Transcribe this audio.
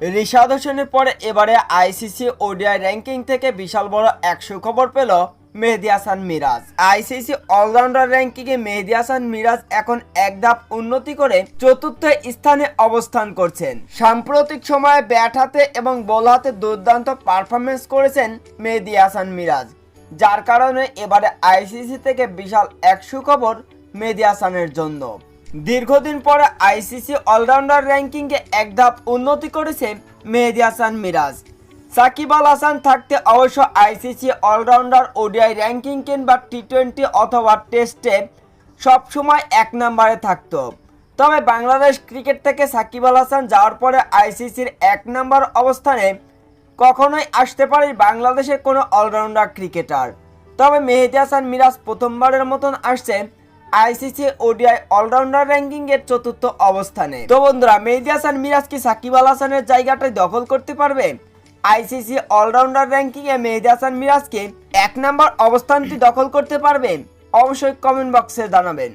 রিশাদ হোসেনের পরে এবারে আইসিসি ওডিআই র্যাঙ্কিং থেকে বিশাল বড় একশো খবর পেল মেহেদি হাসান মিরাজ। আইসিসি অলরাউন্ডার র্যাঙ্কিংয়ে মেহেদি হাসান মিরাজ এখন এক ধাপ উন্নতি করে চতুর্থ স্থানে অবস্থান করছেন। সাম্প্রতিক সময়ে ব্যাট হাতে এবং বল হাতে দুর্দান্ত পারফরমেন্স করেছেন মেহেদি হাসান মিরাজ। যার কারণে এবারে আইসিসি থেকে বিশাল এক সুখবর মেহেদি হাসানের জন্য। দীর্ঘদিন পরে আইসিসি অলরাউন্ডার র্যাঙ্কিংয়ে এক ধাপ উন্নতি করেছে মেহেদি হাসান মিরাজ। সাকিব আল হাসান থাকতে অবশ্য আইসিসি অলরাউন্ডার ওডিআই র্যাঙ্কিং কিংবা টি টোয়েন্টি অথবা টেস্টে সবসময় এক নম্বরে থাকতো। তবে বাংলাদেশ ক্রিকেট থেকে সাকিব আল হাসান যাওয়ার পরে আইসিসির এক নম্বর অবস্থানে কখনোই আসতে পারে বাংলাদেশের কোনো অলরাউন্ডার ক্রিকেটার। তবে মেহেদি হাসান মিরাজ প্রথমবারের মতন আসছে আইসিসি ওডিআই অলরাউন্ডার র্যাঙ্কিং এর চতুর্থ অবস্থানে। তো বন্ধুরা, মেহেদি হাসান, মিরাজ কি সাকিব আল হাসানের জায়গাটাই দখল করতে পারবে? আইসিসি অলরাউন্ডার র্যাঙ্কিং এ মেহেদি হাসান, মিরাজকে এক নম্বর অবস্থানটি দখল করতে পারবে? অবশ্যই কমেন্ট বক্সে জানাবেন।